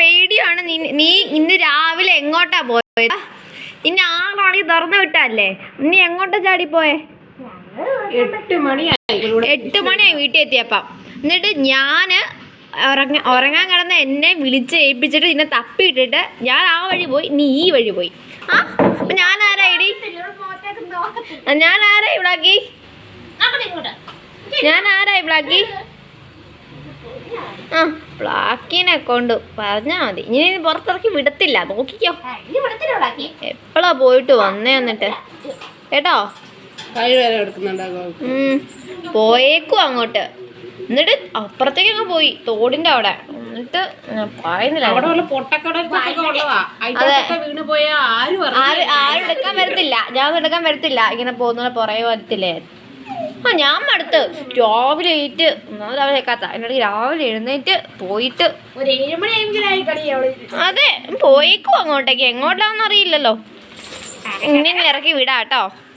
പേടിയാണ്. നീ നീ ഇന്ന് രാവിലെ എങ്ങോട്ടാ പോയത് ഇനി ആളാണെങ്കിൽ തുറന്നു വിട്ടല്ലേ? നീ എങ്ങോട്ടാ ചാടിപ്പോയെ എട്ട് മണിയായി. എട്ട് മണിയായി വീട്ടിൽ എത്തിയപ്പം എന്നിട്ട് ഞാൻ ഉറങ്ങ ഉറങ്ങാൻ കിടന്ന് എന്നെ വിളിച്ച് ഏൽപ്പിച്ചിട്ട് നിന്നെ തപ്പിയിട്ടിട്ട് ഞാൻ ആ വഴി പോയി നീ ഈ വഴി പോയി. ആ അപ്പൊ ഞാൻ ആരാ ഇടി ഞാൻ ആരാ ഇവിടാക്കി ഞാൻ ആരാ ഇവിടാക്കി ആ. ബ്ലാക്കിനെ കൊണ്ട് പറഞ്ഞാ മതി. ഇനി പുറത്തിറക്കി വിടത്തില്ല. നോക്കിക്കോ. എപ്പോഴാ പോയിട്ട് വന്നേ എന്നിട്ട്? കേട്ടോ? പോയേക്കു അങ്ങോട്ട്. എന്നിട്ട് അപ്പുറത്തേക്ക് അങ്ങ് പോയി. തോടിന്റെ അവിടെ. എന്നിട്ട് പറയുന്നില്ല. ആര് എടുക്കാൻ വരത്തില്ല. ഞാൻ എടുക്കാൻ വരത്തില്ല. ഇങ്ങനെ പോകുന്ന പുറകെ വരത്തില്ലേ? ആ ഞാൻ മടുത്ത്. രാവിലെ എഴുന്നേറ്റ് ഒന്നാമത് രാവിലെ കേൾക്കാത്ത എന്നോട് രാവിലെ എഴുന്നേറ്റ് പോയിട്ട് ഒരു ഏഴ് കളി അതെ പോയേക്കും അങ്ങോട്ടേക്ക്. എങ്ങോട്ടാണെന്ന് അറിയില്ലല്ലോ ഇങ്ങനെ ഇറക്കി വിടാട്ടോ. കേട്ടോ